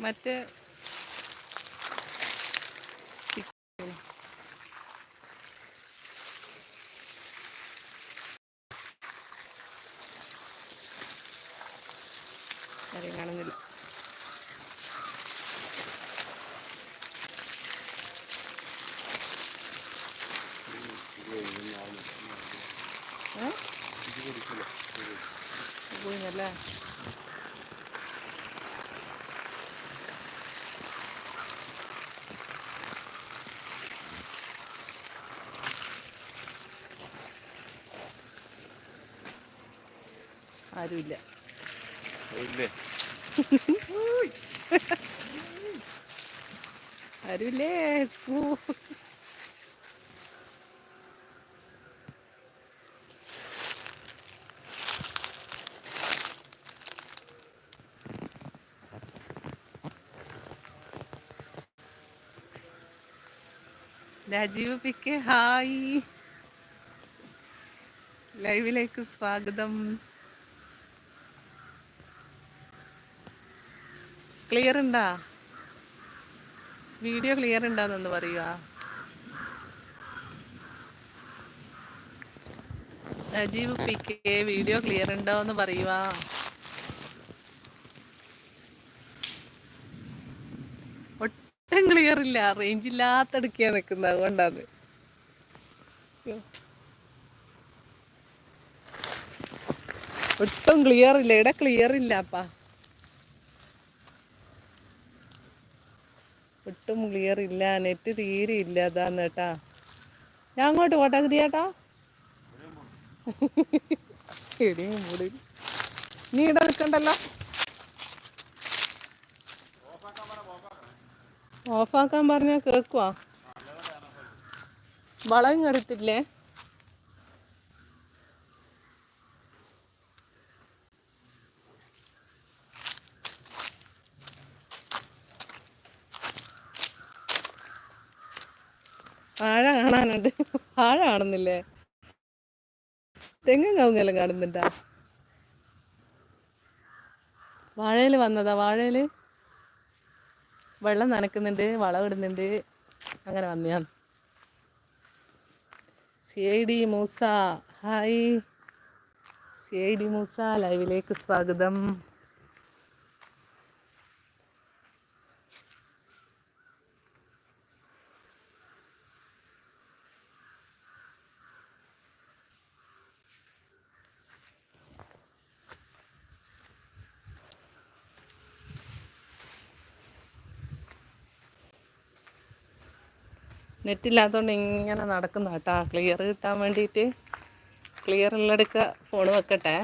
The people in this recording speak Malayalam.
മറ്റേ ആരെയും കാണുന്നില്ല? പോയിന്നല്ലേ? ആരുമില്ല. ആരുമില്ലേ? പോ. രാജീവ് പിക്ക് ഹായ്. ലൈവിലേക്ക് സ്വാഗതം. ക്ലിയർ ഉണ്ടാ വീഡിയോ ക്ലിയർ ഉണ്ടാന്നൊന്ന് പറയുക Rajeev P K video clear ഉണ്ടോ എന്ന് പറയുക ഒട്ടും ക്ലിയർ ഇല്ല. റേഞ്ച് ഇല്ലാത്തടുക്കിയാ നിൽക്കുന്നത് അതുകൊണ്ടാണ് അയ്യോ. ഒട്ടും ക്ലിയർ ഇല്ല. ഇവിടെ ക്ലിയർ ഇല്ല ഒട്ടും ക്ലിയർ ഇല്ല നെറ്റ് തീരെ ഇല്ല അതാന്ന് കേട്ടാ. ഞാൻ അങ്ങോട്ട് പോട്ടെ ചേട്ടാ ഇടിയും മൂടി. നീ ഇവിടെ നിൽക്കണ്ടല്ലോ. ഓഫാക്കാൻ പറഞ്ഞാ കേക്കുവാ വളം എടുത്തില്ലേ വാഴ കാണാനുണ്ട്. വാഴ കാണുന്നില്ലേ? തെങ്ങും കവുങ്ങെല്ലാം കാണുന്നുണ്ടാ? വാഴയിൽ വന്നതാ വാഴയിൽ വെള്ളം നനക്കുന്നുണ്ട് വളമിടുന്നുണ്ട് അങ്ങനെ വന്നെയാണ് C Moosa. Hi. C Moosa ലൈവിലേക്ക് സ്വാഗതം. നെറ്റില്ലാത്തതുകൊണ്ട് ഇങ്ങനെ നടക്കുന്ന കേട്ടോ ക്ലിയർ കിട്ടാൻ വേണ്ടിയിട്ട് ക്ലിയർ ഉള്ളടുക്ക ഫോൺ വെക്കട്ടെ.